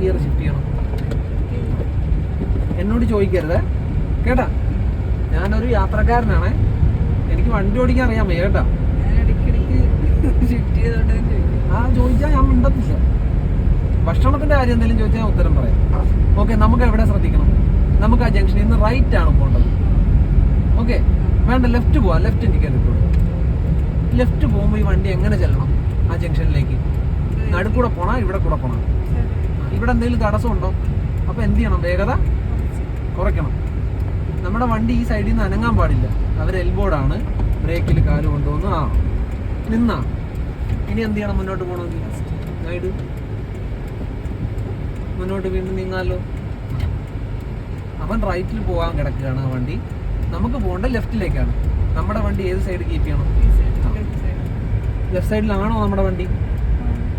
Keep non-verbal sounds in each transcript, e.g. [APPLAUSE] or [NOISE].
Gear shift ചെയ്യണം. എന്നോട് ചോദിക്കരുത്. കേട്ടാ? ഞാനൊരു യാത്രക്കാരനാണ്. എനിക്ക് വണ്ടി ഓടിക്കാൻ അറിയാൻ വയ്യ കേട്ടാ. ആ ചോദിച്ചാൽ ഞാൻ മിണ്ടത്തില്ല. ഭക്ഷണത്തിന്റെ കാര്യം എന്തെങ്കിലും ചോദിച്ചാൽ ഉത്തരം പറയാം. ഓക്കെ നമുക്ക് എവിടെ ശ്രദ്ധിക്കണം? നമുക്ക് ആ ജംഗ്ഷനിൽ നിന്ന് റൈറ്റ് ആണ് പോകേണ്ടത്. ഓക്കെ വേണ്ട ലെഫ്റ്റ് പോവാ. ലെഫ്റ്റ് ഇൻഡിക്കേറ്റർ ഇട്ടു ലെഫ്റ്റ് പോകുമ്പോൾ ഈ വണ്ടി എങ്ങനെ ചെല്ലണം? ആ ജംഗ്ഷനിലേക്ക്. നടുക്കൂടെ പോണോ? ഇവിടെ കൂടെ പോണോ? ഇവിടെ എന്തെങ്കിലും തടസ്സമുണ്ടോ? അപ്പോൾ എന്ത് ചെയ്യണം? വേഗത കുറയ്ക്കണം. നമ്മുടെ വണ്ടി ഈ സൈഡിൽ നിന്ന് അനങ്ങാൻ പാടില്ല. അവർ എൽബോർഡാണ് ബ്രേക്കിൽ കാൽ കൊണ്ടുവന്ന് ആ നിന്നാ. ഇനി എന്ത് ചെയ്യണം? മുന്നോട്ട് പോകണമെങ്കിൽ? ഗൈഡ് മുന്നോട്ട് വീണ്ടും നീങ്ങാലോ? അവൻ റൈറ്റിൽ പോകാൻ കിടക്കുകയാണ് ആ വണ്ടി. നമുക്ക് പോകേണ്ട ലെഫ്റ്റിലേക്കാണ് നമ്മുടെ വണ്ടി ഏത് സൈഡ് കീപ്പ് ചെയ്യണം? ലെഫ്റ്റ് സൈഡിലാണോ നമ്മുടെ വണ്ടി?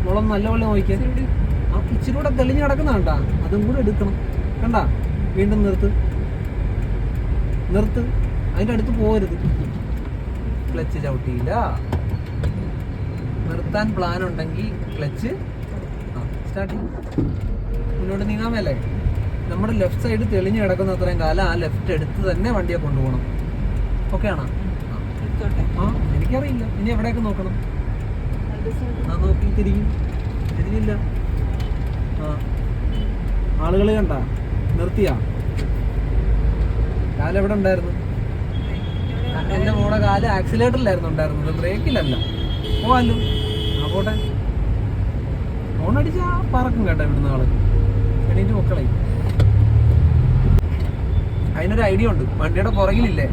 മുളം നല്ലപോലെ നോക്കിയേ ഇച്ചിരി തെളിഞ്ഞു കൂടെ തെളിഞ്ഞ് കിടക്കുന്ന കണ്ടാ? അതും കൂടെ എടുക്കണം. കണ്ട? വീണ്ടും നിർത്ത്. നിർത്ത്. അതിന്റെ അടുത്ത് പോകരുത് ക്ലച്ച് ചവിട്ടിയില്ല. നിർത്താൻ പ്ലാൻ ഉണ്ടെങ്കിൽ ക്ലച്ച് സ്റ്റാർട്ട് ചെയ്യും. മുന്നോട്ട് നീങ്ങാൻ മേലേ. നമ്മുടെ ലെഫ്റ്റ് സൈഡ് തെളിഞ്ഞ് കിടക്കുന്ന അത്രയും കാലം ആ ലെഫ്റ്റ് എടുത്ത് തന്നെ വണ്ടിയെ കൊണ്ടുപോകണം. ഓക്കെ ആണോ? ആ. എനിക്കറിയില്ല. ഇനി എവിടെയൊക്കെ നോക്കണം? ആ നോക്കി തിരിയും തിരിഞ്ഞില്ല. ആളുകൾ കണ്ട? നിർത്തിയാ? കാലെവിടെ ഉണ്ടായിരുന്നു? എന്റെ മോടെ കാൽ ആക്സിലേറ്ററിലായിരുന്നു ഉണ്ടായിരുന്നത്. ബ്രേക്കിലല്ല പോവാല്ലോ ആ പോട്ടെ. ഫോൺ അടിച്ചാ പറക്കും കേട്ടോ ഇവിടുന്ന് ആൾ. എണീറ്റ് മക്കളെ അതിനൊരു ഐഡിയ ഉണ്ട്. വണ്ടിയുടെ പുറകിലില്ലേ?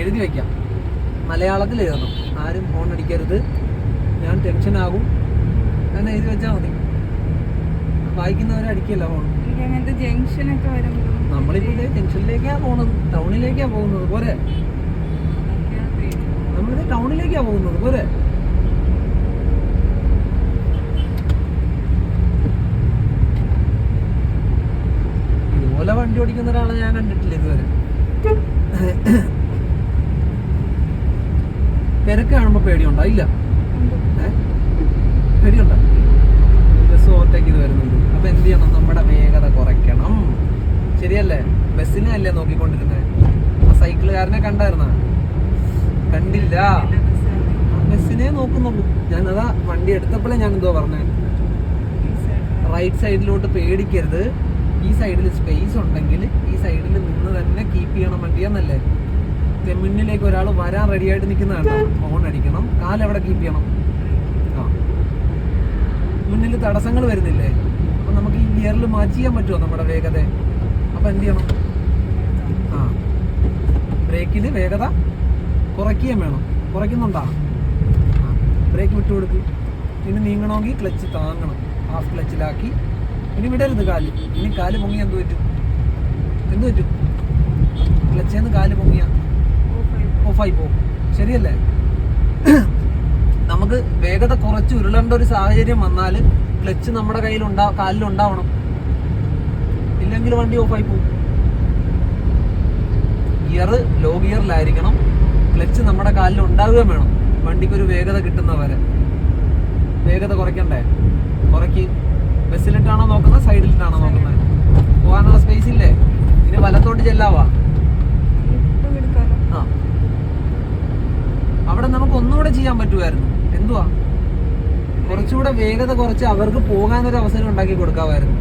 എഴുതി വെക്കാം. മലയാളത്തിൽ എഴുതണം. ആരും ഫോൺ അടിക്കരുത്. ഞാൻ ടെൻഷൻ ആകും. ഞാൻ എഴുതി വെച്ചാൽ മതി. വായിക്കുന്നവരെ അടിക്കല്ല ഫോൺ അങ്ങനത്തെ ജംഗ്ഷൻ ഒക്കെ വരുമ്പോൾ നമ്മളിപ്പോ ജംഗ്ഷനിലേക്കാ പോണത് ടൗണിലേക്കാ പോകുന്നത് പോരെ. നമ്മളിത് ടൗണിലേക്കാ പോകുന്നത് പോരെ? ഇതുപോലെ വണ്ടി ഓടിക്കുന്ന ഒരാളെ ഞാൻ കണ്ടിട്ടില്ല ഇതുവരെ. തിരക്ക് കാണുമ്പോ പേടിയുണ്ടോ? ഇല്ല? പേടിയുണ്ടോ? ബസ് ഓവർടേക്ക് ചെയ്ത് വരുന്നുണ്ട്. അപ്പൊ എന്ത് ചെയ്യണം? നമ്മുടെ വേഗത കുറയ്ക്കണം. ശരിയല്ലേ? ബസ്സിനെ അല്ലേ നോക്കിക്കൊണ്ടിരുന്നത് ആ സൈക്കിളുകാരനെ കണ്ടായിരുന്ന? കണ്ടില്ല. ബസ്സിനെ നോക്കുന്നുള്ളൂ. ഞാനതാ വണ്ടി എടുത്തപ്പോഴേ ഞാൻ എന്തോ പറഞ്ഞേ. റൈറ്റ് സൈഡിലോട്ട് പേടിക്കരുത്. ഈ സൈഡിൽ സ്പേസ് ഉണ്ടെങ്കിൽ ഈ സൈഡിൽ നിന്ന് തന്നെ കീപ്പ് ചെയ്യണം വണ്ടിയെന്നല്ലേ മുന്നിലേക്ക് ഒരാൾ വരാൻ റെഡി ആയിട്ട് നിൽക്കുന്നതാണ് ഫോൺ അടിക്കണം. കാലെവിടെ കീപ്പ് ചെയ്യണം? മുന്നിൽ തടസ്സങ്ങൾ വരുന്നില്ലേ? അപ്പൊ നമുക്ക് ഈ ഗിയറിൽ മാച്ച് ചെയ്യാൻ പറ്റുമോ നമ്മുടെ വേഗത? അപ്പൊ എന്ത് ചെയ്യണം? ആ. ബ്രേക്കിന് വേഗത കുറയ്ക്കുകയും വേണം. കുറയ്ക്കുന്നുണ്ടാ? ബ്രേക്ക് വിട്ടു കൊടുക്കും. ഇനി നീങ്ങണമെങ്കിൽ ക്ലച്ച് താങ്ങണം. ഹാഫ് ക്ലച്ചിലാക്കി. ഇനി വിടരുത് കാൽ. ഇനി കാൽ പൊങ്ങി എന്ത് പറ്റും? എന്ത് പറ്റും? ക്ലച്ചേന്ന് കാൽ പൊങ്ങിയ. ഓഫായി പോകും. ശരിയല്ലേ? നമുക്ക് വേഗത കുറച്ച് ഉരുളേണ്ട ഒരു സാഹചര്യം വന്നാൽ ക്ലച്ച് നമ്മുടെ കയ്യിൽ ഉണ്ടാ കാലിൽ ഉണ്ടാവണം. ഇല്ലെങ്കിൽ വണ്ടി ഓഫായി പോകും. ഗിയർ ലോ ഗിയറിലായിരിക്കണം ക്ലച്ച് നമ്മുടെ കാലിൽ ഉണ്ടാവുകയും വേണം. വണ്ടിക്ക് ഒരു വേഗത കിട്ടുന്നവരെ വേഗത കുറയ്ക്കണ്ടേ? കുറയ്ക്ക്. ബസ്സിലിട്ടാണോ നോക്കുന്നത്? സൈഡിലിട്ടാണോ നോക്കുന്നത്? പോകാനുള്ള സ്പേസ് ഇല്ലേ? ഇനി വലത്തോട്ട് ചെല്ലാവാ? ആ. അവിടെ നമുക്ക് ഒന്നുകൂടെ ചെയ്യാൻ പറ്റുമായിരുന്നു. എന്തുവാ? കുറച്ചുകൂടെ വേഗത കുറച്ച് അവർക്ക് പോകാനൊരു അവസരം ഉണ്ടാക്കി കൊടുക്കാമായിരുന്നു.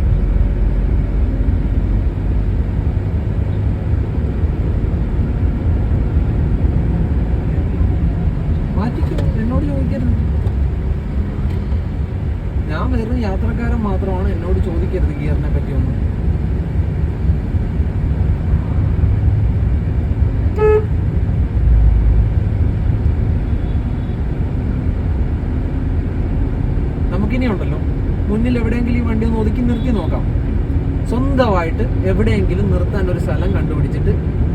ഞാൻ വെറും യാത്രക്കാരൻ മാത്രമാണ് എന്നോട് ചോദിക്കരുത് ഗിയറിനെ പറ്റിയൊന്നും നമുക്കിനി ഉണ്ടല്ലോ മുന്നിൽ എവിടെയെങ്കിലും ഈ വണ്ടി ഒന്ന് ഒതുക്കി നിർത്തി നോക്കാം. സ്വന്തമായിട്ട് എവിടെയെങ്കിലും നിർത്താൻ ഒരു സ്ഥലം കണ്ടുപിടിച്ചിട്ട്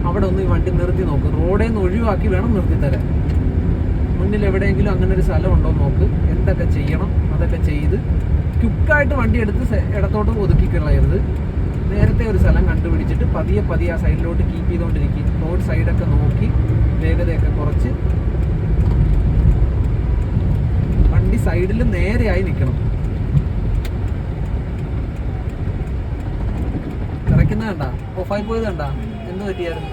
അവിടെ ഒന്ന് ഈ വണ്ടി നിർത്തി നോക്ക്. റോഡിൽ നിന്ന് ഒഴിവാക്കി വേണം നിർത്തി തരാൻ. മുന്നിൽ എവിടെയെങ്കിലും അങ്ങനെ ഒരു സ്ഥലം ഉണ്ടോ നോക്ക്. എന്തൊക്കെ ചെയ്യണം അതൊക്കെ ചെയ്ത് ക്യുക്കായിട്ട് വണ്ടി എടുത്ത് ഇടത്തോട്ട് ഒതുക്കി കളയരുത്. നേരത്തെ ഒരു സ്ഥലം കണ്ടുപിടിച്ചിട്ട് പതിയെ പതിയെ ആ സൈഡിലോട്ട് കീപ്പ് ചെയ്തുകൊണ്ടിരിക്കും റോഡ് സൈഡൊക്കെ നോക്കി വേഗതയൊക്കെ കുറച്ച് വണ്ടി സൈഡിൽ നേരെയായി നിൽക്കണം നിൽക്കുന്ന കണ്ട? ഓഫായി പോയത് കണ്ട? എന്ത് പറ്റിയായിരുന്നു?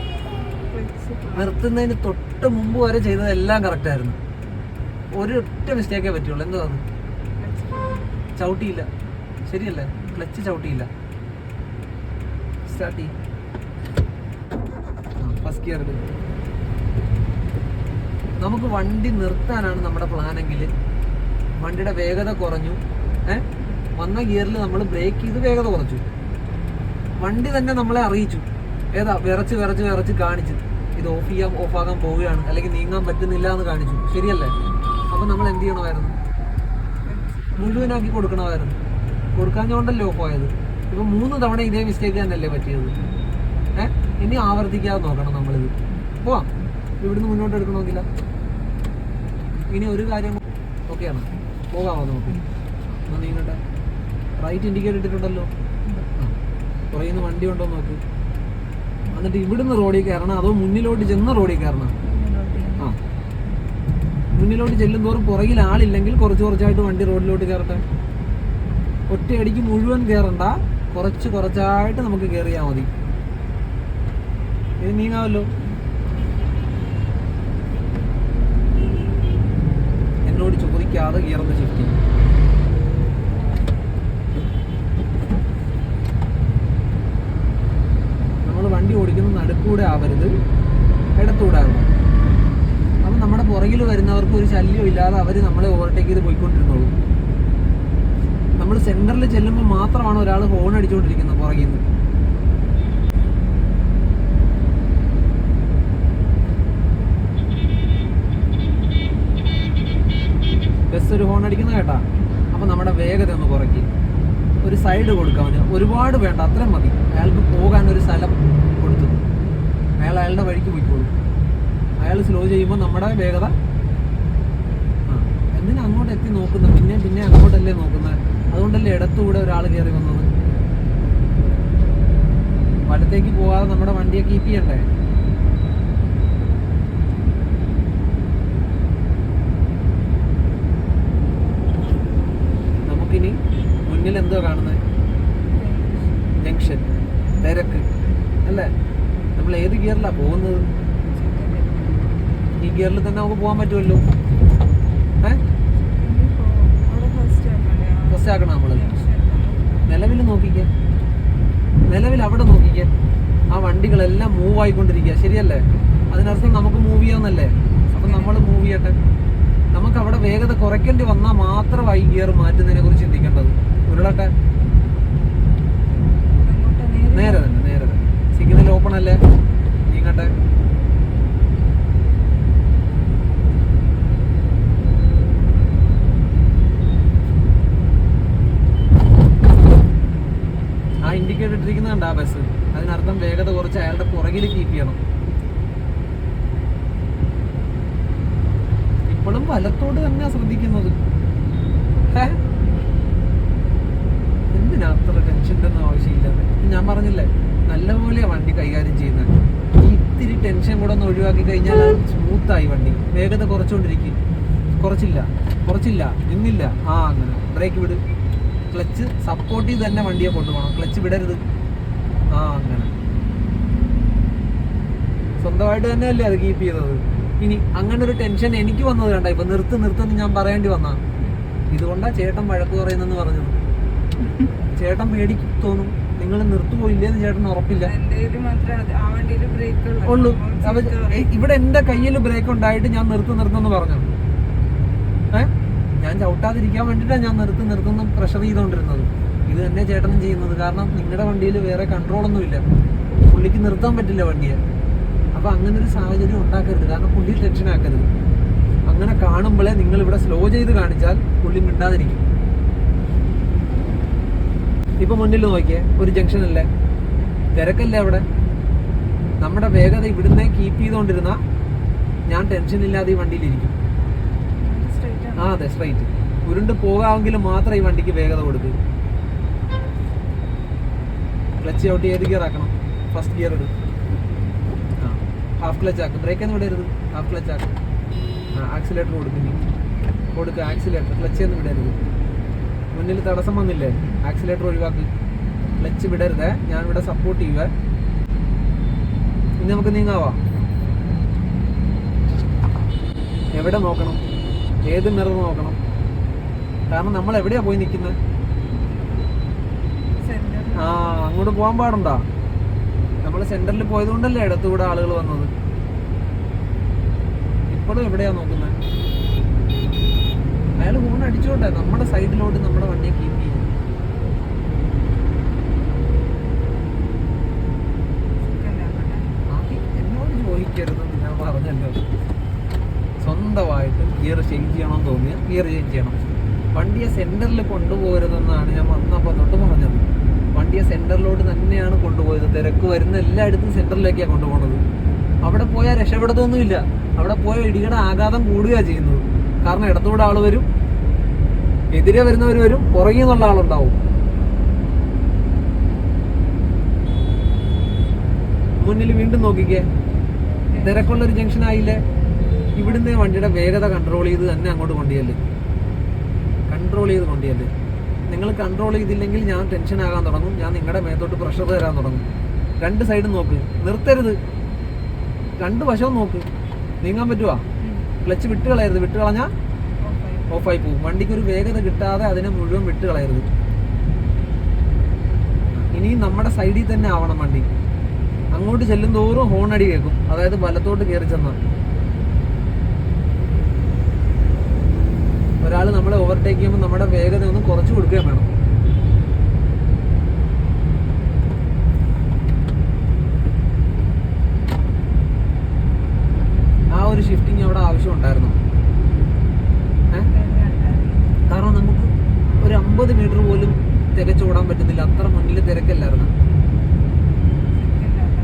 നിർത്തുന്നതിന് തൊട്ട് മുമ്പ് വരെ ചെയ്തതെല്ലാം കറക്റ്റ് ആയിരുന്നു. ഒരു ഒറ്റ മിസ്റ്റേക്കേ പറ്റുള്ളൂ എന്തോ അത്? ചവിട്ടിയില്ല. ശരിയല്ലേ? ക്ലച്ച് ചവിട്ടിയില്ല. സ്റ്റാർട്ട് ഫസ്റ്റ് ഗിയർ നമുക്ക് വണ്ടി നിർത്താനാണ് നമ്മുടെ പ്ലാനെങ്കിൽ. വണ്ടിയുടെ വേഗത കുറഞ്ഞു. ഏഹ് വന്ന ഗിയറിൽ നമ്മൾ ബ്രേക്ക് ചെയ്ത് വേഗത കുറച്ചു. വണ്ടി തന്നെ നമ്മളെ അറിയിച്ചു. ഏതാ വിറച്ച് വിറച്ച് വിറച്ച് കാണിച്ചു. ഇത് ഓഫ് ചെയ്യാം ഓഫ് ആകാൻ പോവുകയാണ്. അല്ലെങ്കിൽ നീങ്ങാൻ പറ്റുന്നില്ല എന്ന് കാണിച്ചു. ശരിയല്ലേ? അപ്പൊ നമ്മൾ എന്ത് ചെയ്യണമായിരുന്നു? മുഴുവനാക്കി കൊടുക്കണമായിരുന്നു. കൊടുക്കാഞ്ഞോണ്ടല്ലോ ഓഫ് ആയത്? ഇപ്പൊ മൂന്ന് തവണ ഇതേ മിസ്റ്റേക്ക് തന്നെയല്ലേ പറ്റിയത്. ഏ? ഇനി ആവർത്തിക്കാതെ നോക്കണം നമ്മളിത്. പോവാം. ഇവിടുന്ന് മുന്നോട്ട് എടുക്കണമെങ്കില. ഇനി ഒരു കാര്യം ഓക്കെയാണ്? പോകാമോ നമുക്ക്? നീങ്ങട്ടെ. റൈറ്റ് ഇൻഡിക്കേറ്റ് ഇട്ടിട്ടുണ്ടല്ലോ. പുറകിൽ നിന്ന് വണ്ടി ഉണ്ടോ നോക്ക്. എന്നിട്ട് ഇവിടുന്ന് റോഡിൽ കയറണം അതോ മുന്നിലോട്ട് ചെന്ന് റോഡിൽ കയറണം? ആ. മുന്നിലോട്ട് ചെല്ലും തോറും പുറകിൽ ആളില്ലെങ്കിൽ കുറച്ച് കുറച്ചായിട്ട് വണ്ടി റോഡിലോട്ട് കയറട്ടെ. ഒറ്റയടിക്ക് മുഴുവൻ കയറണ്ട. കുറച്ച് കുറച്ചായിട്ട് നമുക്ക് കയറിയാൽ മതി. ഇത് നീങ്ങാമല്ലോ. എന്നോട് ചോദിക്കാതെ കയറുന്ന ഷിഫ്റ്റ് നമ്മൾ വണ്ടി ഓടിക്കുന്ന നടുക്കൂടെ ആവരുത്. ഇടത്തൂടെ ആവണം അപ്പം നമ്മുടെ പുറകിൽ വരുന്നവർക്ക് ഒരു ശല്യം ഇല്ലാതെ അവർ നമ്മളെ ഓവർടേക്ക് ചെയ്ത് പോയിക്കൊണ്ടിരുന്നുള്ളൂ. നമ്മൾ സെന്ററിൽ ചെല്ലുമ്പോൾ മാത്രമാണ് ഒരാൾ ഹോൺ അടിച്ചുകൊണ്ടിരിക്കുന്നത് പുറകിൽ നിന്ന് ബസ് ഒരു ഹോൺ അടിക്കുന്ന കേട്ടാ? അപ്പം നമ്മുടെ വേഗത ഒന്ന് കുറയ്ക്കും. ഒരു സൈഡ് കൊടുക്കാം അവന്. ഒരുപാട് വേണ്ട അത്രയും മതി. അയാൾക്ക് പോകാൻ ഒരു സ്ഥലം അയാളുടെ വഴിക്ക് പോയിക്കോളും. അയാൾ സ്ലോ ചെയ്യുമ്പോൾ നമ്മുടെ വേഗത എന്തിനാ അങ്ങോട്ട് എത്തി നോക്കുന്നത്? പിന്നെ പിന്നെ അങ്ങോട്ടല്ലേ നോക്കുന്നത്? അതുകൊണ്ടല്ലേ ഇടത്തുകൂടെ ഒരാൾ കയറി വന്നത്? വലത്തേക്ക് പോകാതെ നമ്മുടെ വണ്ടിയെ കീപ്പ് ചെയ്യണ്ടേ? നമുക്കിനി മുന്നിൽ എന്തോ കാണുന്നത്? ജംഗ്ഷൻ തിരക്ക് അല്ലേ? നമ്മൾ ഏത് ഗിയറിലാണ് പോകുന്നത്? ഈ ഗിയറിൽ തന്നെ നമുക്ക് പോകാൻ പറ്റുമല്ലോ. ഏ? ഫസ്റ്റ് ആക്കണം നമ്മൾ നിലവിൽ നോക്കിക്ക. നിലവിൽ അവിടെ നോക്കിക്ക. ആ വണ്ടികളെല്ലാം മൂവ് ആയിക്കൊണ്ടിരിക്കുക ശരിയല്ലേ? അതിനർത്ഥം നമുക്ക് മൂവ് ചെയ്യാമെന്നല്ലേ അപ്പം നമ്മൾ മൂവ് ചെയ്യട്ടെ. നമുക്ക് അവിടെ വേഗത കുറയ്ക്കേണ്ടി വന്നാൽ മാത്രമായി ഗിയർ മാറ്റുന്നതിനെ കുറിച്ച് ചിന്തിക്കേണ്ടത്. ഉരുളട്ടെ. നേരെ തന്നെ. സിഗ്നൽ ഓപ്പൺ അല്ലേ? നീങ്ങട്ടെ ആ ഇൻഡിക്കേറ്റർ ഇട്ടിരിക്കുന്നുണ്ട് ആ ബസ് അതിനർത്ഥം വേഗത കുറച്ച് അയാളുടെ പുറകിൽ കീപ്പ് ചെയ്യണം. ഇപ്പോഴും വലത്തോട് തന്നെ ശ്രദ്ധിക്കുന്നത്. ഹേ? എന്തിനാ അത്ര ടെൻഷന്റെ ഒന്നും ആവശ്യമില്ലാതെ ഞാൻ പറഞ്ഞില്ലേ നല്ലപോലെ വണ്ടി കൈകാര്യം ചെയ്യുന്നത് ഈ ഇത്തിരി ടെൻഷൻ കൂടെ ഒന്ന് ഒഴിവാക്കി കഴിഞ്ഞാൽ സ്മൂത്തായി വണ്ടി. വേഗത കുറച്ചുകൊണ്ടിരിക്കും. കുറച്ചില്ല. കുറച്ചില്ല. നിന്നില്ല. ആ അങ്ങനെ. ബ്രേക്ക് വിട്. ക്ലച്ച് സപ്പോർട്ട് ചെയ്ത് തന്നെ വണ്ടിയെ കൊണ്ടുപോകണം. ക്ലച്ച് വിടരുത്. ആ അങ്ങനെ. സ്വന്തമായിട്ട് തന്നെയല്ലേ അത് കീപ്പ് ചെയ്തത്? ഇനി അങ്ങനെ ഒരു ടെൻഷൻ എനിക്ക് വന്നത് കണ്ട. ഇപ്പൊ നിർത്ത് നിർത്തുന്ന് ഞാൻ പറയേണ്ടി വന്നാ. ഇതുകൊണ്ടാ ചേട്ടൻ വഴക്ക് പറയുന്നെന്ന് പറഞ്ഞത്. [LAUGHS] ചേട്ടൻ പേടി തോന്നും. നിങ്ങൾ നിർത്തുപോയില്ലേന്ന് ചേട്ടൻ ഉറപ്പില്ല. ഉള്ളൂ. ഇവിടെ എന്റെ കയ്യിൽ ബ്രേക്ക് ഉണ്ടായിട്ട് ഞാൻ നിർത്തു നിർത്തുന്നു പറഞ്ഞു. ഏ? ഞാൻ ചവിട്ടാതിരിക്കാൻ വേണ്ടിയിട്ടാണ് ഞാൻ നിർത്തി നിർത്തുന്ന പ്രഷർ ചെയ്തുകൊണ്ടിരുന്നത് ഇത് തന്നെ ചേട്ടനും ചെയ്യുന്നത്. കാരണം നിങ്ങളുടെ വണ്ടിയിൽ വേറെ കൺട്രോൾ ഒന്നുമില്ല പുള്ളിക്ക് നിർത്താൻ പറ്റില്ല വണ്ടിയെ. അപ്പൊ അങ്ങനെ ഒരു സാഹചര്യം ഉണ്ടാക്കരുത്. കാരണം പുള്ളി ടെൻഷൻ ആക്കരുത് അങ്ങനെ കാണുമ്പോഴേ നിങ്ങൾ ഇവിടെ സ്ലോ ചെയ്ത് കാണിച്ചാൽ പുള്ളി മിണ്ടാതിരിക്കും. ഇപ്പൊ മുന്നിൽ നോക്കിയേ ഒരു ജംഗ്ഷൻ അല്ലേ? തിരക്കല്ലേ അവിടെ? നമ്മുടെ വേഗത ഇവിടുന്ന് കീപ്പ് ചെയ്തുകൊണ്ടിരുന്ന ഞാൻ ടെൻഷൻ ഇല്ലാതെ ഈ വണ്ടിയിലിരിക്കും ആ അതെ സ്ട്രൈറ്റ് ഉരുണ്ട് പോകാമെങ്കിൽ മാത്രം ഈ വണ്ടിക്ക് വേഗത കൊടുക്കുക ക്ലച്ച് ഔട്ട് ഏത് ഗിയർ ആക്കണം. ഫസ്റ്റ് ഗിയർ ഇടും. ആ ഹാഫ് ക്ലച്ച് ആക്കും. ബ്രേക്ക് ഒന്നും വിടരുത് ഹാഫ് ക്ലച്ച് ആക്കും. ആക്സിലേറ്റർ കൊടുക്കും കൊടുക്കുക ആക്സിലേറ്റർ ക്ലച്ച് ഒന്നും വിടരുത് മുന്നിൽ തടസ്സം വന്നില്ലേ? ആക്സിലേറ്റർ ഒഴിവാക്കി. ക്ലച്ച് വിടരുതേ. ഞാൻ ഇവിടെ സപ്പോർട്ട് ചെയ്യുവേ. ഇനി നമുക്ക് നീങ്ങാവാ? എവിടെ നോക്കണം? ഏത് മിറർ നോക്കണം? കാരണം നമ്മൾ എവിടെയാ പോയി നിൽക്കുന്നത് ആ അങ്ങോട്ട് പോകാൻ പാടുണ്ടോ? നമ്മൾ സെന്ററിൽ പോയത് കൊണ്ടല്ലേ ഇടത്തുകൂടെ ആളുകൾ വന്നത്? ഇപ്പോഴും എവിടെയാ നോക്കുന്നത്? അയാൾ ഹോൺ അടിച്ചോട്ടെ നമ്മുടെ സൈഡിലോട്ട് നമ്മുടെ വണ്ടിയെ കീപ്പ് ചെയ്യാം. എന്നോട് ചോദിക്കരുതെന്ന് ഞാൻ പറഞ്ഞല്ലോ സ്വന്തമായിട്ട് ഗിയർ ചേഞ്ച് ചെയ്യണമെന്ന് തോന്നിയ ഗിയർ ചേഞ്ച് ചെയ്യണം. വണ്ടിയെ സെന്ററിൽ കൊണ്ടുപോകരുതെന്നാണ് ഞാൻ വന്നപ്പോൾ തൊട്ട് പറഞ്ഞത്. വണ്ടിയെ സെന്ററിലോട്ട് തന്നെയാണ് കൊണ്ടുപോയത്. തിരക്ക് വരുന്ന എല്ലായിടത്തും സെന്ററിലേക്കാണ് കൊണ്ടുപോകുന്നത് അവിടെ പോയാൽ രക്ഷപ്പെടുത്തൊന്നുമില്ല. അവിടെ പോയാൽ ഇടിയുടെ ആഘാതം കൂടുകയാണ് ചെയ്യുന്നത്. കാരണം ഇടത്തൂടെ ആൾ വരും എതിരെ വരുന്നവർ വരും പുറകിൽ നിന്നുള്ള ആളുണ്ടാവും. മുന്നിൽ വീണ്ടും നോക്കിക്കേ. തിരക്കുള്ള ഒരു ജംഗ്ഷൻ ആയില്ലേ? ഇവിടുന്ന് വണ്ടിയുടെ വേഗത കൺട്രോൾ ചെയ്ത് തന്നെ അങ്ങോട്ട് കൊണ്ടുചെല്ല്. കൺട്രോൾ ചെയ്ത് കൊണ്ടുചെല്ല്. നിങ്ങൾ കൺട്രോൾ ചെയ്തില്ലെങ്കിൽ ഞാൻ ടെൻഷൻ ആകാൻ തുടങ്ങും. ഞാൻ നിങ്ങളുടെ മേത്തോട്ട് പ്രഷർ തരാൻ തുടങ്ങും. രണ്ട് സൈഡും നോക്ക്. നിർത്തരുത്. രണ്ട് വശവും നോക്ക്. നീങ്ങാൻ പറ്റുവാ? ക്ലച്ച് വിട്ട് കളയരുത് വിട്ട് കളഞ്ഞാൽ ഓഫായി പോകും. വണ്ടിക്ക് ഒരു വേഗത കിട്ടാതെ അതിനെ മുഴുവൻ വിട്ട് കളയരുത് ഇനി നമ്മുടെ സൈഡിൽ തന്നെ ആവണം വണ്ടി. അങ്ങോട്ട് ചെല്ലും തോറും ഹോൺ അടി കേൾക്കും. അതായത് വലത്തോട്ട് കയറി ചെന്നാൽ. ഒരാൾ നമ്മളെ ഓവർടേക്ക് ചെയ്യുമ്പോൾ നമ്മുടെ വേഗത ഒന്ന് കുറച്ച് കൊടുക്കുകയും വേണം ആ ഒരു ഷിഫ്റ്റിംഗ് അവിടെ ആവശ്യം ഉണ്ടായിരുന്നു. കാരണം നമുക്ക് ഒരു അമ്പത് മീറ്റർ പോലും തികച്ചു ഓടാൻ പറ്റുന്നില്ല. അത്ര മുന്നിൽ തിരക്കല്ലായിരുന്നു.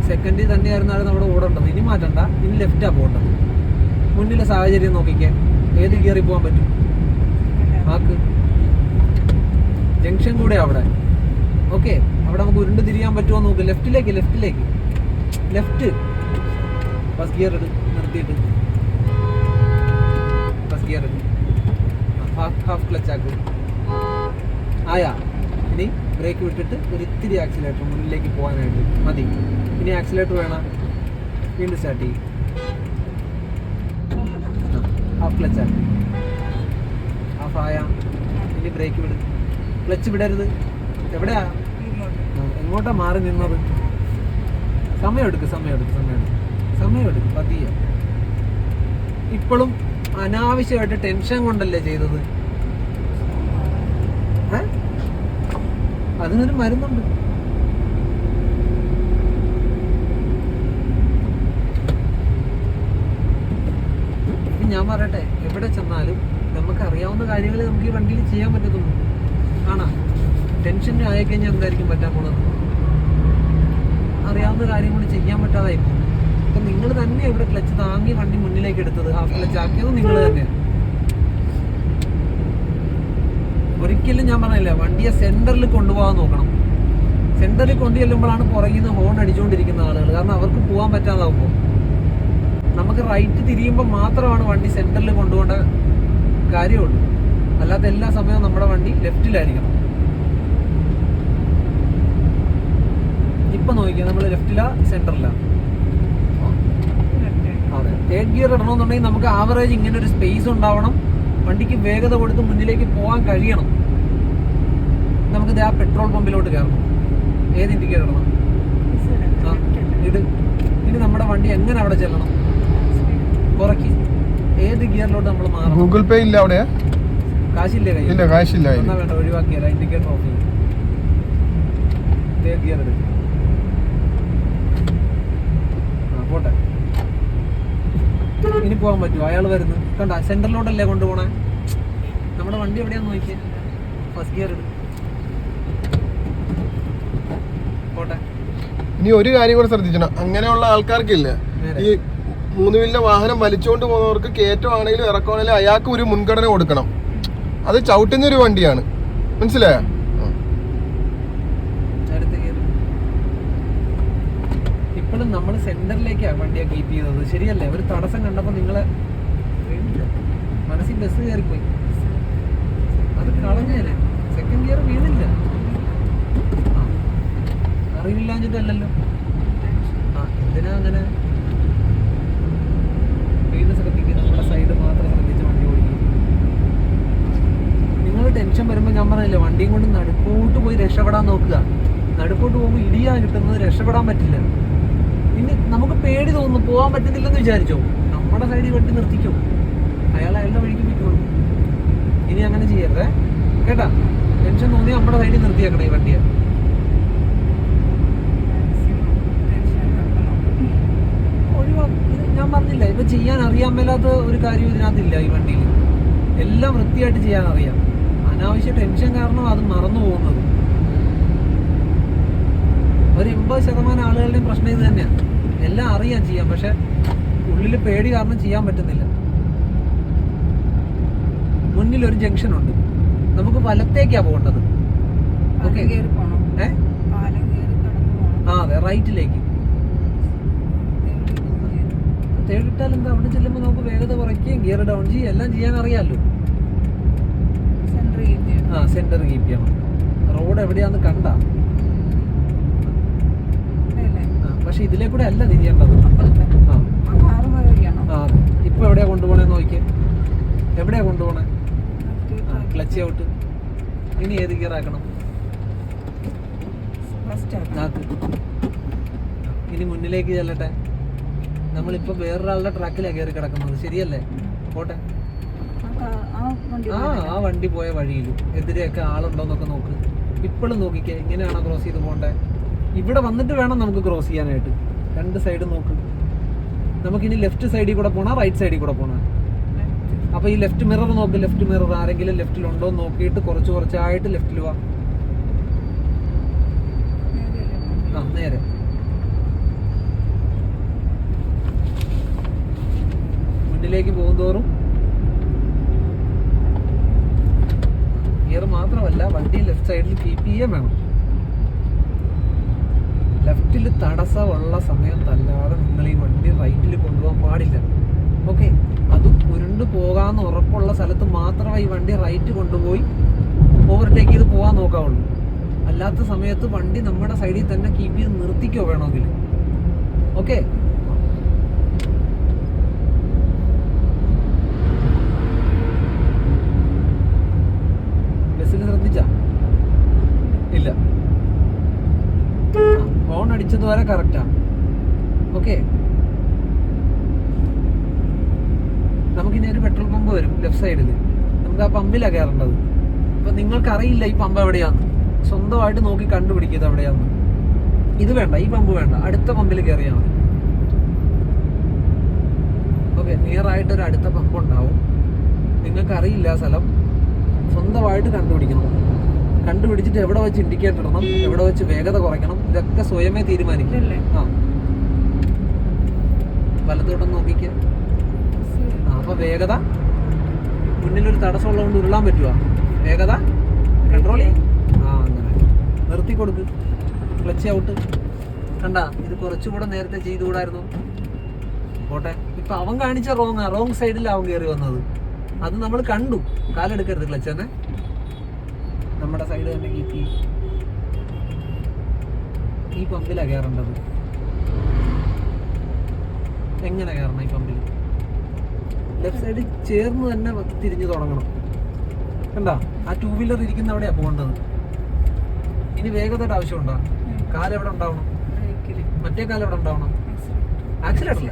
സെക്കൻഡിൽ തന്നെയായിരുന്നു അവിടെ ഓടേണ്ടത്. ഇനി മാറ്റണ്ട. ഇനി ലെഫ്റ്റാ പോകേണ്ടത്. മുന്നിലെ സാഹചര്യം നോക്കിക്കേ. ഏത് ഗിയറിൽ പോകാൻ പറ്റും? ആക്ക്. ജംഗ്ഷൻ കൂടെ അവിടെ. ഓക്കെ അവിടെ നമുക്ക് ഉരുണ്ട് തിരിയാൻ പറ്റുമോ നോക്ക്. ലെഫ്റ്റിലേക്ക് ലെഫ്റ്റിലേക്ക് ലെഫ്റ്റ് ഫസ്റ്റ് ഗിയർ എടു നിർത്തിയിട്ട്. ഗിയർ ഹാഫ് ക്ലച്ച് ആയാ. ഇനി ബ്രേക്ക് വിട്ടിട്ട് ഒരു ഇത്തിരി ആക്സിലേറ്റർ മുന്നിലേക്ക് പോകാനായിട്ട് മതി. ഇനി ആക്സിലേറ്റർ വേണം? വീണ്ടും സ്റ്റാർട്ട് ചെയ്യും. ഹാഫ് ക്ലച്ച് ആക്കി. ഹാഫ് ആയാ ഇനി ബ്രേക്ക് വിട്. ക്ലച്ച് വിടരുത്. എവിടെയാ? എങ്ങോട്ടാ മാറി നിന്നത്? സമയമെടുക്ക് സമയമെടുക്ക് സമയമെടുക്ക് എടുക്കും പതിയെ. ഇപ്പോഴും അനാവശ്യമായിട്ട് ടെൻഷൻ കൊണ്ടല്ലേ ചെയ്തത്? അതിനൊരു മരുന്നുണ്ട്. ഞാൻ പറയട്ടെ എവിടെ ചെന്നാലും നമുക്ക് അറിയാവുന്ന കാര്യങ്ങൾ നമുക്ക് ഈ വണ്ടിയിൽ ചെയ്യാൻ പറ്റത്തുള്ളൂ. ആണോ? ടെൻഷൻ ആയിക്കഴിഞ്ഞാൽ എന്തായിരിക്കും പറ്റാൻ പോണത്? അറിയാവുന്ന കാര്യം കൂടി ചെയ്യാൻ പറ്റാതായി നിങ്ങൾ തന്നെ ഇവിടെ ക്ലച്ച് താങ്ങി വണ്ടി മുന്നിലേക്ക് എടുത്തത്. ഹാഫ് ക്ലച്ച് ആക്കിയത് നിങ്ങൾ തന്നെയാണ് ഒരിക്കലും ഞാൻ പറഞ്ഞില്ല വണ്ടിയെ സെന്ററിൽ കൊണ്ടുപോകാൻ നോക്കണം. സെന്ററിൽ കൊണ്ടു ചെല്ലുമ്പോഴാണ് പുറകിൽ നിന്ന് ഹോൺ അടിച്ചുകൊണ്ടിരിക്കുന്ന ആളുകൾ. കാരണം അവർക്ക് പോകാൻ പറ്റാതാവുമ്പോൾ നമുക്ക് റൈറ്റ് തിരിയുമ്പോൾ മാത്രമാണ് വണ്ടി സെന്ററിൽ കൊണ്ടുപോകേണ്ട കാര്യമുള്ളൂ. അല്ലാത്ത എല്ലാ സമയവും നമ്മുടെ വണ്ടി ലെഫ്റ്റിലായിരിക്കണം ഇപ്പൊ നോക്കിയാൽ നമ്മൾ ലെഫ്റ്റിലാ സെന്ററിലാ അതെ തേർഡ് ഗിയർ ഇടണമെന്നുണ്ടെങ്കിൽ നമുക്ക് ആവറേജ് ഇങ്ങനെ ഒരു സ്പേസ് ഉണ്ടാവണം. വണ്ടിക്ക് വേഗത കൊടുത്ത് മുന്നിലേക്ക് പോകാൻ കഴിയണം. നമുക്ക് ദേ ആ പെട്രോൾ പമ്പിലോട്ട് കയറണം. ഏത് ഇൻഡിക്കേറ്റർ ഇടണം ഇത്. ഇനി നമ്മുടെ വണ്ടി എങ്ങനെ അവിടെ ചെല്ലണം? കുറയ്ക്ക് ഏത് ഗിയറിലോട്ട് നമ്മൾ മാറണം? ഗൂഗിൾ പേ ഇല്ല അവിടെ? കാശില്ലേ ഇല്ല കാശില്ല. എന്നാ വേണ്ട ഒഴിവാക്കിയ ഇൻഡിക്കേറ്റർ ഓഫ് ചെയ്യും. തേർഡ് ഗിയർ എടുക്കും. ആ പോട്ടെ. ഇനി പോകാൻ പറ്റുമോ? അയാൾ വരുന്നു. കണ്ട? സെന്ററിലോട്ടല്ലേ കൊണ്ടുപോണേ? നമ്മുടെ വണ്ടി എവിടെയാന്ന് നോക്കിയേ? ഫസ്റ്റ് ഗിയർ പോട്ടെ. ഇനി ഒരു കാര്യം കൂടെ ശ്രദ്ധിക്കണം. അങ്ങനെയുള്ള ആൾക്കാർക്കില്ല. ഈ മൂന്ന് വീലിന്റെ വാഹനം വലിച്ചുകൊണ്ട് പോകുന്നവർക്ക് കയറ്റമാണെങ്കിലും ഇറക്കമാണെങ്കിലും അയാൾക്ക് ഒരു മുൻഗണന കൊടുക്കണം. അത് ചവിട്ടുന്ന ഒരു വണ്ടിയാണ്. മനസ്സിലായോ ആ. അടുത്ത ഗിയർ ഇപ്പോഴും നമ്മൾ സെന്ററിലേക്കാണ് വണ്ടിയെ കീപ്പ് ചെയ്തത്. ശരിയല്ലേ? ഒരു തടസ്സം കണ്ടപ്പോൾ നിങ്ങൾ. മനസ്സിൽ ബസ് കയറിപ്പോയി. അത് കളഞ്ഞേനെ. സെക്കൻഡ് ഇയർ വീണില്ല. അറിവില്ലാഞ്ഞിട്ടല്ലല്ലോ. ആ എന്തിനാ അങ്ങനെ? വീണ് ശ്രദ്ധിക്കുക നമ്മുടെ സൈഡ് മാത്രം ശ്രദ്ധിച്ച് വണ്ടി ഓടിക്കും നിങ്ങൾ ടെൻഷൻ വരുമ്പോൾ ഞാൻ പറഞ്ഞില്ലേ വണ്ടിയും കൊണ്ട് നടുക്കോട്ട് പോയി രക്ഷപ്പെടാൻ നോക്കുക. നടുക്കോട്ട് പോകുമ്പോൾ ഇടിയാ കിട്ടുന്നത് രക്ഷപ്പെടാൻ പറ്റില്ല. ഇനി നമുക്ക് പേടി തോന്നുന്നു പോകാൻ പറ്റുന്നില്ലെന്ന് വിചാരിച്ചോ? നമ്മുടെ സൈഡിൽ വെട്ടി നിർത്തിക്കോ? അയാൾ അയാളുടെ വഴിക്ക് പോയിക്കോളും. ഇനി അങ്ങനെ ചെയ്യരുതേ. കേട്ടാ? ടെൻഷൻ തോന്നി നമ്മുടെ സൈഡിൽ നിർത്തിയേക്കണം ഈ വണ്ടിയെ. ഞാൻ പറഞ്ഞില്ല ഇപ്പൊ ചെയ്യാൻ അറിയാൻ മേലാത്ത ഒരു കാര്യം ഇതിനകത്തില്ല ഈ വണ്ടിയിൽ. എല്ലാം വൃത്തിയായിട്ട് ചെയ്യാൻ അറിയാം. അനാവശ്യ ടെൻഷൻ കാരണം അത് മറന്നു പോകുന്നത്. ഒരു എൺപത് ശതമാനം ആളുകളുടെയും പ്രശ്നം ഇത് തന്നെയാണ് എല്ലാം അറിയാം ചെയ്യാം പക്ഷെ ഉള്ളിൽ പേടി കാരണം ചെയ്യാൻ പറ്റുന്നില്ല. മുന്നിൽ ഒരു ജംഗ്ഷൻ ഉണ്ട്. നമുക്ക് വലത്തേക്കാ പോകേണ്ടത്. ഓക്കെ ഏ? ആ അതെ റൈറ്റിലേക്ക് തേടിട്ടാൽ എന്താ? അവിടെ ചെല്ലുമ്പോൾ നമുക്ക് വേഗത കുറയ്ക്കുകയും ഗിയർ ഡൗൺ ചെയ്യുകയും എല്ലാം ചെയ്യാൻ അറിയാമല്ലോ. ആ സെന്റർ കീപ്പ് ചെയ്യണം റോഡ് എവിടെയാന്ന് കണ്ട അല്ലേ പക്ഷെ ഇതിലെ കൂടെ അല്ല തിരിയേണ്ടത്. ആ ആ ഇപ്പൊ എവിടെയാ കൊണ്ടുപോണേ നോക്കിയേ. എവിടെയാ കൊണ്ടുപോണേ? Clutch out. ഇനി ഏത് ഗിയർ ആക്കണം? ഇനി മുന്നിലേക്ക് ചെല്ലട്ടെ. നമ്മളിപ്പോ വേറൊരാളുടെ ട്രാക്കിലാണ് കയറി കിടക്കുന്നത്. ശരിയല്ലേ? പോട്ടെ. ആ ആ വണ്ടി പോയ വഴിയിലും. എതിരെയൊക്കെ ആളുണ്ടോന്നൊക്കെ നോക്ക്. ഇപ്പോഴും നോക്കിക്കേ. ഇങ്ങനെയാണോ ക്രോസ് ചെയ്ത് പോകണ്ടേ? ഇവിടെ വന്നിട്ട് വേണം നമുക്ക് ക്രോസ് ചെയ്യാനായിട്ട്. രണ്ട് സൈഡ് നോക്ക്. നമുക്കിനി ലെഫ്റ്റ് സൈഡിൽ കൂടെ പോണ റൈറ്റ് സൈഡിൽ കൂടെ പോണ? അപ്പൊ ഈ ലെഫ്റ്റ് മിറർ നോക്ക് ലെഫ്റ്റ് മിറർ ആരെങ്കിലും എന്ന് നോക്കിയിട്ട് കുറച്ച് കുറച്ചായിട്ട് ലെഫ്റ്റിൽ വാ. നേരെ. മുന്നിലേക്ക് പോകുന്തോറും ഗിയർ മാത്രമല്ല വണ്ടി ലെഫ്റ്റ് സൈഡിൽ കീപ്പ് ചെയ്യാൻ വേണം. ലെഫ്റ്റിൽ തടസ്സമുള്ള സമയത്തല്ലാതെ നിങ്ങൾ ഈ വണ്ടി റൈറ്റിൽ കൊണ്ടുപോകാൻ പാടില്ല. ഓക്കെ? അത് ഉരുണ്ടു പോകാമെന്ന് ഉറപ്പുള്ള സ്ഥലത്ത് മാത്രമേ ഈ വണ്ടി റൈറ്റ് കൊണ്ടുപോയി ഓവർടേക്ക് ചെയ്ത് പോകാൻ നോക്കാവുള്ളൂ. അല്ലാത്ത സമയത്ത് വണ്ടി നമ്മുടെ സൈഡിൽ തന്നെ കീപ്പ് ചെയ്ത് നിർത്തിക്കോ വേണമെങ്കിൽ. ഓക്കെ ബസ്സിൽ ശ്രദ്ധിച്ച ഇല്ല ഫോൺ വരെ കറക്റ്റാണ് ഓക്കെ നമുക്കിനി ഒരു പെട്രോൾ പമ്പ് വരും ലെഫ്റ്റ് സൈഡിൽ നമുക്ക് ആ പമ്പിലാണ് കയറേണ്ടത് അപ്പം നിങ്ങൾക്കറിയില്ല ഈ പമ്പ് എവിടെയാന്ന്. സ്വന്തമായിട്ട് നോക്കി കണ്ടുപിടിക്കുന്നത് എവിടെയാന്ന്. ഇത് വേണ്ട ഈ പമ്പ് വേണ്ട. അടുത്ത പമ്പിൽ കയറിയാൽ മതി. ഓക്കെ നിയറായിട്ടൊരു അടുത്ത പമ്പ് ഉണ്ടാവും. നിങ്ങൾക്കറിയില്ല സ്ഥലം. സ്വന്തമായിട്ട് കണ്ടുപിടിക്കണം. കണ്ടുപിടിച്ചിട്ട് എവിടെ വെച്ച് ഇൻഡിക്കേറ്റർ ഇടണം എവിടെ വെച്ച് വേഗത കുറയ്ക്കണം ഇതൊക്കെ സ്വയമേ തീരുമാനിക്കും. ആ. വലത്തോട്ടം നോക്കിക്കുക ആ അപ്പൊ വേഗത. മുന്നിലൊരു തടസ്സം ഉള്ളതുകൊണ്ട് ഉരുളാൻ പറ്റുക വേഗത. കൺട്രോൾ ആ അങ്ങനെ. നിർത്തി കൊടുക്ക്. Clutch out. കണ്ട ഇത് കുറച്ചുകൂടെ നേരത്തെ ചെയ്തുകൂടായിരുന്നു. പോട്ടെ. ഇപ്പൊ അവൻ കാണിച്ച റോങ് ആ. റോങ് സൈഡിൽ അവൻ കയറി വന്നത്. അത് നമ്മൾ കണ്ടു. കാലെടുക്കരുത് ക്ലച്ച് തന്നെ. നമ്മുടെ സൈഡ് തന്നെ കീപ്പ് ചെയ്യും ഈ പമ്പിലാണ് കയറേണ്ടത് എങ്ങനെ കയറണം ഈ പമ്പിൽ ലെഫ്റ്റ് സൈഡിൽ ചേർന്ന് തന്നെ തിരിഞ്ഞു തുടങ്ങണം. കണ്ടാ? ആ ടൂ വീലർ ഇരിക്കുന്ന അവിടെയാണ് പോകേണ്ടത്. ഇനി വേഗതയുടെ ആവശ്യമുണ്ടോ? കാലെവിടെ ഉണ്ടാവണം? മറ്റേ മറ്റേ കാലെവിടെ ഉണ്ടാവണം? ആക്സിലേറ്ററില്ല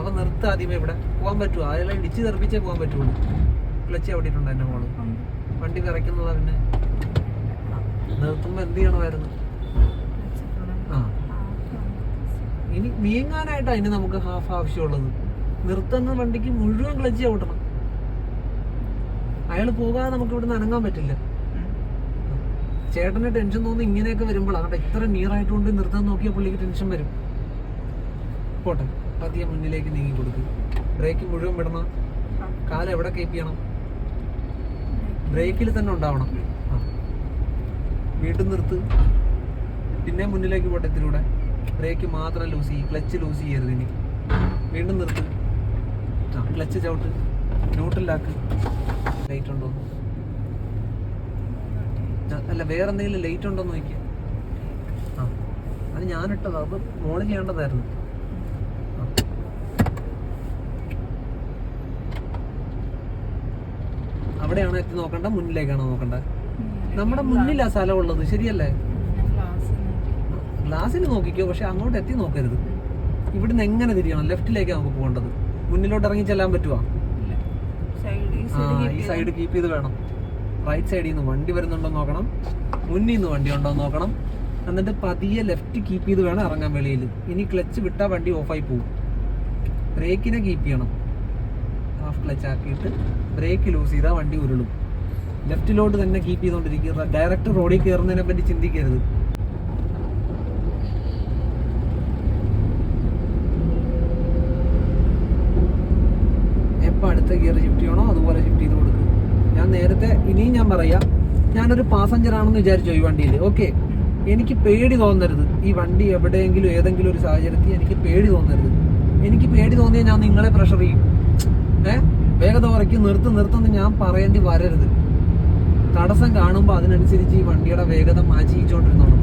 അവ നിർത്ത ആദ്യമേ ഇവിടെ. പോകാൻ പറ്റുമോ അതെല്ലാം ഇടിച്ച് തെറിപ്പിച്ചേ പോകാൻ പറ്റുള്ളൂ. ക്ലച്ച് അവിടെ ഇട്ടുണ്ട് എന്റെ മോൾ? വണ്ടി വിറയ്ക്കുന്നതാ പിന്നെ. നിർത്തുമ്പോൾ എന്ത് ചെയ്യണമായിരുന്നു? ആ. ഇനി നീങ്ങാനായിട്ട് ഇനി നമുക്ക് ഹാഫ് ആവശ്യമുള്ളത്. നിർത്തുന്ന വണ്ടിക്ക് മുഴുവൻ ക്ലച്ച് ചവിട്ടണം അയാൾ പോകാതെ നമുക്ക് ഇവിടെ അനങ്ങാൻ പറ്റില്ല. ചേട്ടന് ടെൻഷൻ തോന്നി ഇങ്ങനെയൊക്കെ വരുമ്പോഴാണ് അവിടെ ഇത്ര നിയർ ആയിട്ടുകൊണ്ട് നിർത്താൻ നോക്കിയ പുള്ളിക്ക് ടെൻഷൻ വരും. പോട്ടെ. പതിയെ മുന്നിലേക്ക് നീങ്ങി കൊടുക്കും. ബ്രേക്ക് മുഴുവൻ വിടണം. കാലം എവിടെ ചെയ്യണം? ബ്രേക്കിൽ തന്നെ ഉണ്ടാവണം. വീണ്ടും നിർത്ത്. പിന്നെ മുന്നിലേക്ക് പോട്ടെ ഇതിലൂടെ. ബ്രേക്ക് മാത്രം ലൂസ് ചെയ്യും. ക്ലച്ച് ലൂസ് ചെയ്യരുത് ഇനി. വീണ്ടും നിർത്ത്. ക്ലച്ച് ചവിട്ട്. ന്യൂട്രലാക്ക് ലൈറ്റ് ഉണ്ടോ? അല്ല വേറെ എന്തെങ്കിലും ലൈറ്റ് ഉണ്ടോ എന്ന് നോക്കിയ. ആ അത് ഞാനിട്ടത്. അത് മോളിൽ ചെയ്യേണ്ടതായിരുന്നു. അവിടെയാണോ എത്തി നോക്കണ്ട? മുന്നിലേക്കാണോ നോക്കണ്ട? നമ്മുടെ മുന്നിലാ സ്ഥലം ഉള്ളത് ശരിയല്ലേ? ഗ്ലാസ്സിൽ നോക്കിക്കോ. പക്ഷെ അങ്ങോട്ട് എത്തി നോക്കരുത്. ഇവിടുന്ന് എങ്ങനെ തിരിയണം? ലെഫ്റ്റിലേക്ക് നമുക്ക് പോകേണ്ടത്. മുന്നിലോട്ട് ഇറങ്ങി ചെല്ലാൻ പറ്റുവാ? ആ ഈ സൈഡ് കീപ്പ് ചെയ്ത് വേണം. റൈറ്റ് സൈഡിൽ നിന്ന് വണ്ടി വരുന്നുണ്ടോ നോക്കണം. മുന്നിൽ നിന്ന് വണ്ടി ഉണ്ടോ നോക്കണം. എന്നിട്ട് പതിയെ ലെഫ്റ്റ് കീപ്പ് ചെയ്ത് വേണം ഇറങ്ങാൻ വെളിയിൽ. ഇനി ക്ലച്ച് വിട്ടാൽ വണ്ടി ഓഫായി പോകും ബ്രേക്കിനെ കീപ്പ് ചെയ്യണം. ഹാഫ് ക്ലച്ച് ആക്കിയിട്ട് ബ്രേക്ക് ലൂസ് ചെയ്താൽ വണ്ടി ഉരുളും. ലെഫ്റ്റിലോട്ട് തന്നെ കീപ്പ് ചെയ്തുകൊണ്ടിരിക്കുക ഡയറക്റ്റ് റോഡിൽ കയറുന്നതിനെ പറ്റി ചിന്തിക്കരുത്. എപ്പോൾ അടുത്ത ഗിയർ ഷിഫ്റ്റ് ചെയ്യണോ അതുപോലെ ഷിഫ്റ്റ് ചെയ്ത് കൊടുക്കുക ഞാൻ നേരത്തെ ഇനിയും ഞാൻ പറയാം. ഞാനൊരു പാസഞ്ചർ ആണെന്ന് വിചാരിച്ചോ ഈ വണ്ടിയിൽ ഓക്കെ എനിക്ക് പേടി തോന്നരുത്. ഈ വണ്ടി എവിടെയെങ്കിലും ഏതെങ്കിലും ഒരു സാഹചര്യത്തിൽ എനിക്ക് പേടി തോന്നരുത്. എനിക്ക് പേടി തോന്നിയാൽ ഞാൻ നിങ്ങളെ പ്രഷർ ചെയ്യും. ഏഹ് വേഗത കുറയ്ക്കും നിർത്ത് നിർത്തുന്ന് ഞാൻ പറയേണ്ടി വരരുത്. തടസ്സം കാണുമ്പോൾ അതിനനുസരിച്ച് ഈ വണ്ടിയുടെ വേഗത മാറ്റിയിച്ചോണ്ടിരുന്നോണം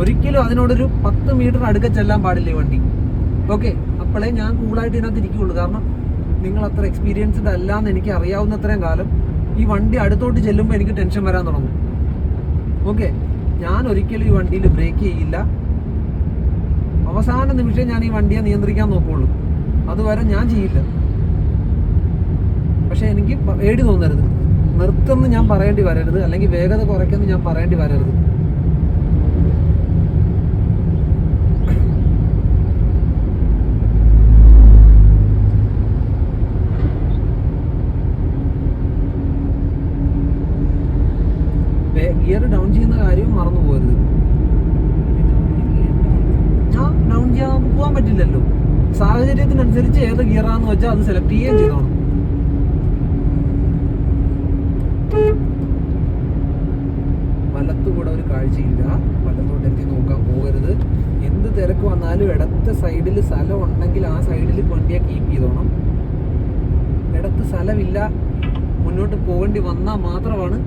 ഒരിക്കലും അതിനോടൊരു പത്ത് മീറ്റർ അടുക്ക ചെല്ലാൻ പാടില്ല ഈ വണ്ടി? ഓക്കെ അപ്പോഴേ ഞാൻ കൂളായിട്ട് ഇതിനകത്ത് ഇരിക്കുകയുള്ളൂ കാരണം നിങ്ങൾ അത്ര എക്സ്പീരിയൻസ്ഡ് അല്ല എന്ന് എനിക്ക് അറിയാവുന്നത്രയും കാലം ഈ വണ്ടി അടുത്തോട്ട് ചെല്ലുമ്പോൾ എനിക്ക് ടെൻഷൻ വരാൻ തുടങ്ങും. ഓക്കെ ഞാൻ ഒരിക്കലും ഈ വണ്ടിയിൽ ബ്രേക്ക് ചെയ്യില്ല. അവസാന നിമിഷം ഞാൻ ഈ വണ്ടിയെ നിയന്ത്രിക്കാൻ നോക്കുള്ളൂ. അതുവരെ ഞാൻ ചെയ്യില്ല. പക്ഷെ എനിക്ക് പേടി തോന്നരുത്. നിർത്തുമെന്ന് ഞാൻ പറയേണ്ടി വരരുത് അല്ലെങ്കിൽ വേഗത കുറയ്ക്കുമെന്ന് ഞാൻ പറയേണ്ടി വരരുത്. ഗിയർ ഡൗൺ ചെയ്യുന്ന കാര്യം മറന്നു പോകരുത് ഡൗൺ ചെയ്യാൻ പോകാൻ പറ്റില്ലല്ലോ. സാഹചര്യത്തിനനുസരിച്ച് ഏത് ഗിയറാന്ന് വെച്ചാൽ അത് സെലക്ട് ചെയ്യുകയും ചെയ്തോണം വലത്തുകൂടെ ഒരു കാഴ്ചയില്ല വലത്തോട്ട് എത്തി നോക്കാൻ പോകരുത് എന്ത് തിരക്ക് വന്നാലും ഇടത്തെ സൈഡിൽ സ്ഥലം ഉണ്ടെങ്കിൽ ആ സൈഡിൽ വണ്ടിയെ കീപ്പ് ചെയ്തോണം ഇടത്ത് സ്ഥലമില്ല മുന്നോട്ട് പോകേണ്ടി വന്നാൽ മാത്രമാണ്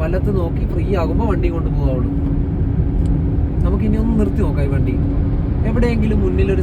വലത്ത് ആകുമ്പോൾ വണ്ടി കൊണ്ട് പോകാവുള്ളൂ നമുക്ക് ഇനി ഒന്ന് നിർത്തി നോക്കാം ഈ വണ്ടി. എവിടെയെങ്കിലും മുന്നിൽ ഒരു